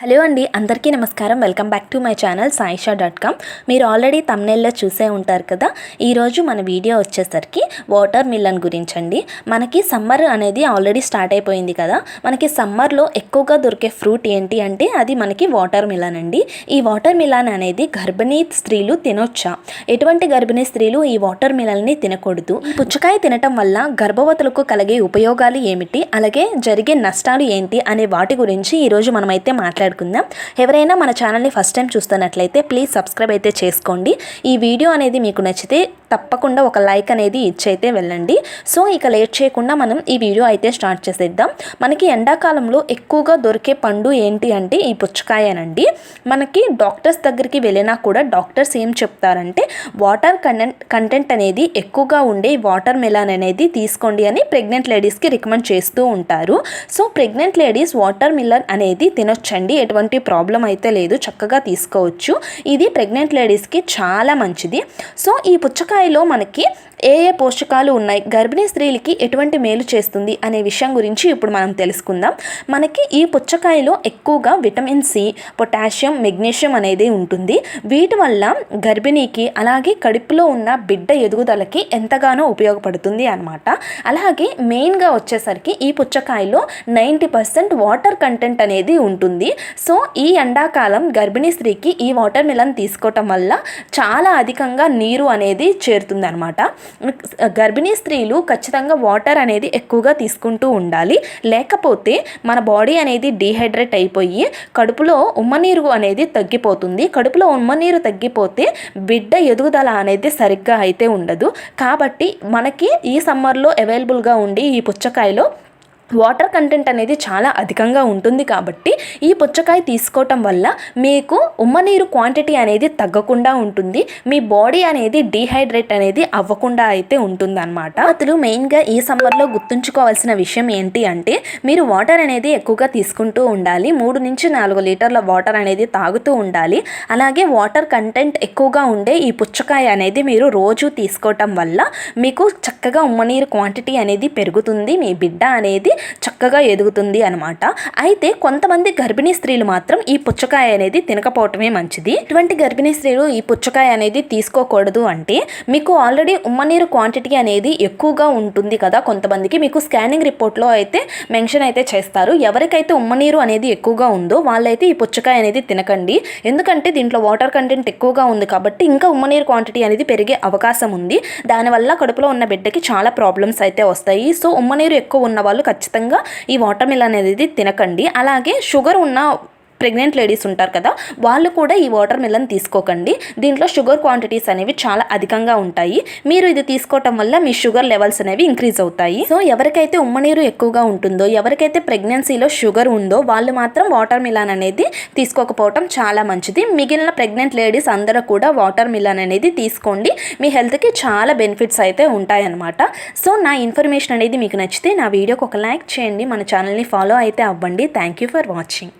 Hello అండి అందరికీ నమస్కారం. Welcome back to my channel Saisha dot com. మీరు ఆల్రెడీ తమ్నెల్లో చూసే ఉంటారు కదా ఈరోజు మన వీడియో వచ్చేసరికి వాటర్ మిలన్ అండి మనకి సమ్మర్ అనేది ఆల్రెడీ స్టార్ట్ అయిపోయింది కదా మనకి సమ్మర్లో ఎక్కువగా దొరికే ఫ్రూట్ ఏంటి అంటే అది మనకి వాటర్ మిలన్ అండి. ఈ వాటర్ మిలన్ అనేది గర్భిణీ స్త్రీలు తినొచ్చా? ఎటువంటి గర్భిణీ స్త్రీలు ఈ వాటర్ మిలన్ని తినకూడదు? పుచ్చకాయ తినటం వల్ల గర్భవతులకు కలిగే ఉపయోగాలు ఏమిటి? అలాగే జరిగే నష్టాలు ఏంటి? అనే వాటి గురించి ఈరోజు మనమైతే మాట్లాడుకుందాం. ఎవరైనా మన ఛానల్ని ఫస్ట్ టైం చూస్తున్నట్లయితే ప్లీజ్ సబ్స్క్రైబ్ అయితే చేసుకోండి. ఈ వీడియో అనేది మీకు నచ్చితే తప్పకుండా ఒక లైక్ అనేది ఇచ్చైతే వెళ్ళండి. సో ఇక లేట్ చేయకుండా మనం ఈ వీడియో అయితే స్టార్ట్ చేసేద్దాం. మనకి ఎండాకాలంలో ఎక్కువగా దొరికే పండు ఏంటి అంటే ఈ పుచ్చకాయనండి. మనకి డాక్టర్స్ దగ్గరికి వెళ్ళినా కూడా డాక్టర్స్ ఏం చెప్తారంటే వాటర్ కంటెంట్ కంటెంట్ అనేది ఎక్కువగా ఉండే వాటర్ మెలాన్ అనేది తీసుకోండి అని ప్రెగ్నెంట్ లేడీస్కి రికమెండ్ చేస్తూ ఉంటారు. So pregnant ladies watermelon అనేది తినొచ్చండి. ఎటువంటి ప్రాబ్లం అయితే లేదు చక్కగా తీసుకోవచ్చు. ఇది ప్రెగ్నెంట్ లేడీస్కి చాలా మంచిది. సో ఈ పుచ్చకాయలో మనకి ఏ ఏ పోషకాలు ఉన్నాయి గర్భిణీ స్త్రీలకి ఎటువంటి మేలు చేస్తుంది అనే విషయం గురించి ఇప్పుడు మనం తెలుసుకుందాం. మనకి ఈ పుచ్చకాయలో ఎక్కువగా విటమిన్ సి పొటాషియం మెగ్నీషియం అనేది ఉంటుంది. వీటి వల్ల గర్భిణీకి అలాగే కడుపులో ఉన్న బిడ్డ ఎదుగుదలకి ఎంతగానో ఉపయోగపడుతుంది అనమాట అలాగే మెయిన్గా వచ్చేసరికి ఈ పుచ్చకాయలో నైంటీ పర్సెంట్ వాటర్ కంటెంట్ అనేది ఉంటుంది. సో ఈ ఎండాకాలం గర్భిణీ స్త్రీకి ఈ వాటర్ మిలన్ తీసుకోవటం వల్ల చాలా అధికంగా నీరు అనేది చేరుతుంది అనమాట గర్భిణీ స్త్రీలు ఖచ్చితంగా వాటర్ అనేది ఎక్కువగా తీసుకుంటూ ఉండాలి. లేకపోతే మన బాడీ అనేది డీహైడ్రేట్ అయిపోయి కడుపులో ఉమ్మనీరు అనేది తగ్గిపోతుంది. కడుపులో ఉమ్మనీరు తగ్గిపోతే బిడ్డ ఎదుగుదల అనేది సరిగ్గా అయితే ఉండదు. కాబట్టి మనకి ఈ సమ్మర్లో అవైలబుల్గా ఉండి ఈ పుచ్చకాయలో వాటర్ కంటెంట్ అనేది చాలా అధికంగా ఉంటుంది కాబట్టి ఈ పుచ్చకాయ తీసుకోవటం వల్ల మీకు ఉమ్మనీరు క్వాంటిటీ అనేది తగ్గకుండా ఉంటుంది. మీ బాడీ అనేది డీహైడ్రేట్ అనేది అవ్వకుండా అయితే ఉంటుంది అనమాట అతను మెయిన్గా ఈ సమ్మర్లో గుర్తుంచుకోవాల్సిన విషయం ఏంటి అంటే మీరు వాటర్ అనేది ఎక్కువగా తీసుకుంటూ ఉండాలి. మూడు నుంచి నాలుగు లీటర్ల వాటర్ అనేది తాగుతూ ఉండాలి. అలాగే వాటర్ కంటెంట్ ఎక్కువగా ఉండే ఈ పుచ్చకాయ అనేది మీరు రోజు తీసుకోవటం వల్ల మీకు చక్కగా ఉమ్మనీరు క్వాంటిటీ అనేది పెరుగుతుంది. మీ బిడ్డ అనేది చక్కగా ఎదుగుతుంది అనమాట అయితే కొంతమంది గర్భిణీ స్త్రీలు మాత్రం ఈ పుచ్చకాయ అనేది తినకపోవటమే మంచిది. ఇటువంటి గర్భిణీ స్త్రీలు ఈ పుచ్చకాయ అనేది తీసుకోకూడదు అంటే మీకు ఆల్రెడీ ఉమ్మనీరు క్వాంటిటీ అనేది ఎక్కువగా ఉంటుంది కదా కొంతమందికి. మీకు స్కానింగ్ రిపోర్ట్లో అయితే మెన్షన్ అయితే చేస్తారు. ఎవరికైతే ఉమ్మనీరు అనేది ఎక్కువగా ఉందో వాళ్ళైతే ఈ పుచ్చకాయ అనేది తినకండి. ఎందుకంటే దీంట్లో వాటర్ కంటెంట్ ఎక్కువగా ఉంది కాబట్టి ఇంకా ఉమ్మనీరు క్వాంటిటీ అనేది పెరిగే అవకాశం ఉంది. దానివల్ల కడుపులో ఉన్న బిడ్డకి చాలా ప్రాబ్లమ్స్ అయితే వస్తాయి. సో ఉమ్మనీరు ఎక్కువ ఉన్న వాళ్ళు ఖచ్చితంగా ఖచ్చితంగా ఈ వాటర్ మిల్ అనేది తినకండి. అలాగే షుగర్ ఉన్న ప్రెగ్నెంట్ లేడీస్ ఉంటారు కదా వాళ్ళు కూడా ఈ వాటర్ మిలన్ తీసుకోకండి. దీంట్లో షుగర్ క్వాంటిటీస్ అనేవి చాలా అధికంగా ఉంటాయి. మీరు ఇది తీసుకోవటం వల్ల మీ షుగర్ లెవెల్స్ అనేవి ఇంక్రీజ్ అవుతాయి. సో ఎవరికైతే ఉమ్మనీరు ఎక్కువగా ఉంటుందో ఎవరికైతే ప్రెగ్నెన్సీలో షుగర్ ఉందో వాళ్ళు మాత్రం వాటర్ మిలన్ అనేది తీసుకోకపోవటం చాలా మంచిది. మిగిలిన ప్రెగ్నెంట్ లేడీస్ అందరూ కూడా వాటర్ మిలన్ అనేది తీసుకోండి. మీ హెల్త్కి చాలా బెనిఫిట్స్ అయితే ఉంటాయన్నమాట. సో నా ఇన్ఫర్మేషన్ అనేది మీకు నచ్చితే నా వీడియోకి ఒక లైక్ చేయండి. మన ఛానల్ని ఫాలో అయితే అవ్వండి. Thank you for watching.